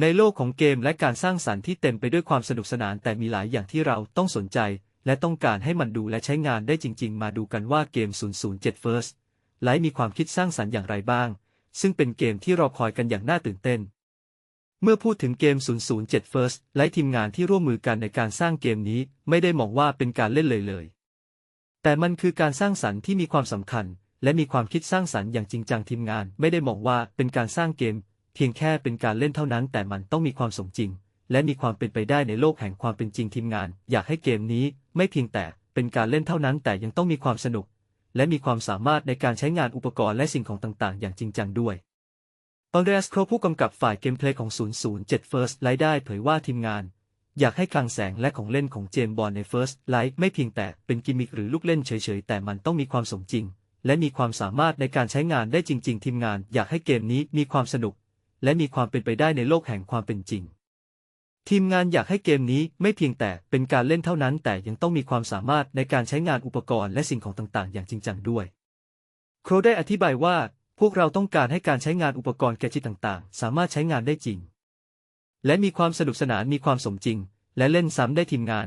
ในโลกของเกมและการสร้างสรรค์ที่เต็มไปด้วยความสนุกสนานแต่มีหลายอย่างที่เราต้องสนใจ และต้องการให้มันดูและใช้งานได้จริง ๆ มาดูกันว่าเกม 007 First Light มีความคิดสร้างสรรค์อย่างไรบ้าง ซึ่งเป็นเกมที่รอคอยกันอย่างน่าตื่นเต้น เมื่อพูดถึงเกม 007 First Light ทีมงานที่ร่วมมือกันในการสร้างเกมนี้ไม่ได้มองว่าเป็นการเล่นเลยเลย แต่มันคือการสร้างสรรค์ที่มีความสำคัญ และมีความคิดสร้างสรรค์อย่างจริงจังทีมงานไม่ได้มองว่าเป็นการสร้างเกม เพียงแค่เป็นการเล่นเท่านั้นแต่มันต้องมีความสมจริง และมีความเป็นไปได้ในโลกแห่งความเป็นจริงทีมงาน อยากให้เกมนี้ไม่เพียงแต่เป็นการเล่นเท่านั้นแต่ยังต้องมีความสนุก และมีความสามารถในการใช้งานอุปกรณ์และสิ่งของต่างๆ อย่างจริงจังด้วยอ n เดรสโครผู้กำกับฝ่ายเกมเพลย์ของ 007 First Light ได้เผยว่าทีมงาน อยากให้คลังแสงและของเล่นของเจมบอลใน First Light ไม่เพียงแต่เป็นกิมมิคหรือลูกเล่นเฉยๆ แต่มันต้องมีความสมจริง และมีความสามารถในการใช้งานได้จริง ๆ ทีมงานอยากให้เกมนี้มีความสนุก และมีความเป็นไปได้ในโลกแห่งความเป็นจริง ทีมงานอยากให้เกมนี้ไม่เพียงแต่เป็นการเล่นเท่านั้น แต่ยังต้องมีความสามารถในการใช้งานอุปกรณ์และสิ่งของต่างๆ อย่างจริงจังด้วย โครได้อธิบายว่า พวกเราต้องการให้การใช้งานอุปกรณ์แกจิตต่างๆ สามารถใช้งานได้จริง และมีความสนุกสนานมีความสมจริง และเล่นซ้ำได้ทีมงาน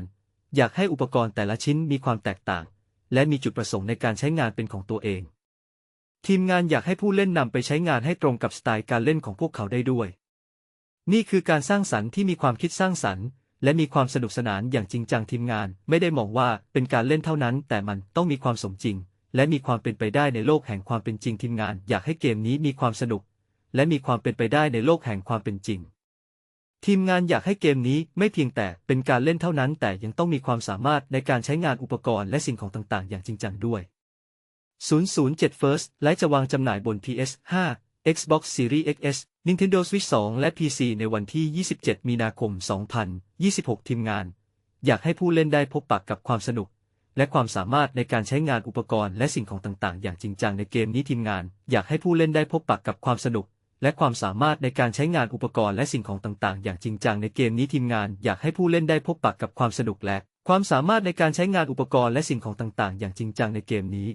อยากให้อุปกรณ์แต่ละชิ้นมีความแตกต่าง และมีจุดประสงค์ในการใช้งานเป็นของตัวเอง ทีมงานอยากให้ผู้เล่นนำไปใช้งานให้ตรงกับสไตล์การเล่นของพวกเขาได้ด้วย นี่คือการสร้างสรรค์ที่มีความคิดสร้างสรรค์ และมีความสนุกสนานอย่างจริงจังทีมงาน ไม่ได้มองว่าเป็นการเล่นเท่านั้น แต่มันต้องมีความสมจริง และมีความเป็นไปได้ในโลกแห่งความเป็นจริงทีมงาน อยากให้เกมนี้มีความสนุก และมีความเป็นไปได้ในโลกแห่งความเป็นจริง ทีมงานอยากให้เกมนี้ไม่เพียงแต่เป็นการเล่นเท่านั้น แต่ยังต้องมีความสามารถในการใช้งานอุปกรณ์และสิ่งของต่าง ๆ อย่างจริงจังด้วย 007 First และจะวางจำหน่ายบน PS5 Xbox Series XS Nintendo Switch 2 และ PC ในวันที่ 27 มีนาคม 2026 ทีมงาน อยากให้ผู้เล่นได้พบปะกับความสนุกและความสามารถในการใช้งานอุปกรณ์และสิ่งของต่างๆอย่างจริงจังในเกมนี้ทีมงานอยากให้ผู้เล่นได้พบปะกับความสนุก และความสามารถในการใช้งานอุปกรณ์และสิ่งของต่างๆ อย่างจริงจังในเกมนี้ทีมงาน อยากให้ผู้เล่นได้พบปะกับความสนุก และความสามารถในการใช้งานอุปกรณ์และสิ่งของต่างๆ อย่างจริงจังในเกมนี้